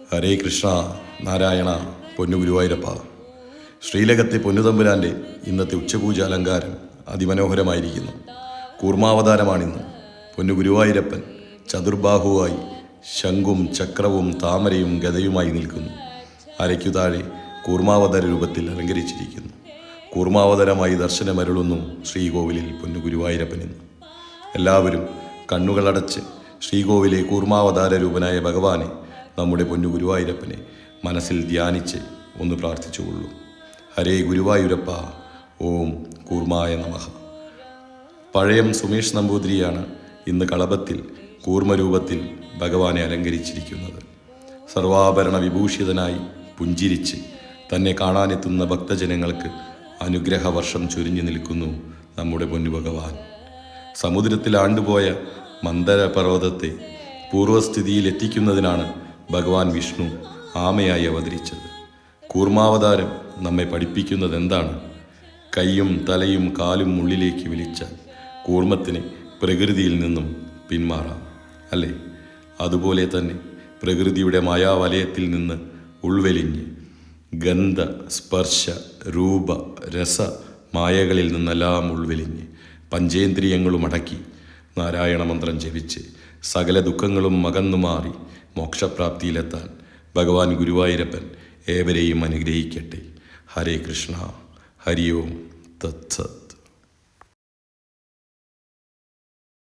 ഹരേ കൃഷ്ണ നാരായണ പൊന്നു ഗുരുവായൂരപ്പ. ശ്രീലകത്തെ പൊന്നുതമ്പുരാന്റെ ഇന്നത്തെ ഉച്ചപൂജ അലങ്കാരം അതിമനോഹരമായിരിക്കുന്നു. കൂർമാവതാരമാണിന്ന് പൊന്നു ഗുരുവായൂരപ്പൻ ചതുർബാഹുവായി ശംഖും ചക്രവും താമരയും ഗതയുമായി നിൽക്കുന്നു. അരയ്ക്കു താഴെ കൂർമാവതാര രൂപത്തിൽ അലങ്കരിച്ചിരിക്കുന്നു. കൂർമാവതാരമായി ദർശനമരുളുന്നു ശ്രീകോവിലിൽ പൊന്നു ഗുരുവായൂരപ്പൻ ഇന്ന് എല്ലാവരും കണ്ണുകളടച്ച് ശ്രീകോവിലെ കൂർമാവതാര രൂപനായ ഭഗവാനെ നമ്മുടെ പൊന്നു ഗുരുവായൂരപ്പനെ മനസ്സിൽ ധ്യാനിച്ച് ഒന്ന് പ്രാർത്ഥിച്ചുകൊള്ളൂ. ഹരേ ഗുരുവായൂരപ്പ ഓം കൂർമായ നമഹ പഴയം സുമേഷ് നമ്പൂതിരിയാണ് ഇന്ന് കളഭത്തിൽ കൂർമ്മരൂപത്തിൽ ഭഗവാനെ അലങ്കരിച്ചിരിക്കുന്നത്. സർവാഭരണ വിഭൂഷിതനായി പുഞ്ചിരിച്ച് തന്നെ കാണാനെത്തുന്ന ഭക്തജനങ്ങൾക്ക് അനുഗ്രഹവർഷം ചൊരിഞ്ഞു നിൽക്കുന്നു നമ്മുടെ പൊന്നു ഭഗവാൻ. സമുദ്രത്തിൽ ആണ്ടുപോയ മന്ദരപർവതത്തെ പൂർവസ്ഥിതിയിൽ എത്തിക്കുന്നതിനാണ് ഭഗവാൻ വിഷ്ണു ആമയായി അവതരിച്ചത്. കൂർമാവതാരം നമ്മെ പഠിപ്പിക്കുന്നത് എന്താണ് കൈയും തലയും കാലും ഉള്ളിലേക്ക് വിളിച്ച കൂർമ്മത്തിന് പ്രകൃതിയിൽ നിന്നും പിന്മാറാം അല്ലേ? അതുപോലെ തന്നെ പ്രകൃതിയുടെ മായാവലയത്തിൽ നിന്ന് ഉൾവലിഞ്ഞ് ഗന്ധ സ്പർശ രൂപ രസ മായകളിൽ നിന്നെല്ലാം ഉൾവലിഞ്ഞ് പഞ്ചേന്ദ്രിയങ്ങളും അടക്കി നാരായണ മന്ത്രം ജപിച്ച് സകല ദുഃഖങ്ങളും മകന്നു മാറി മോക്ഷപ്രാപ്തിയിലെത്താൻ ഭഗവാൻ ഗുരുവായൂരപ്പൻ ഏവരെയും അനുഗ്രഹിക്കട്ടെ. ഹരേ കൃഷ്ണ. ഹരി ഓം തത്സത്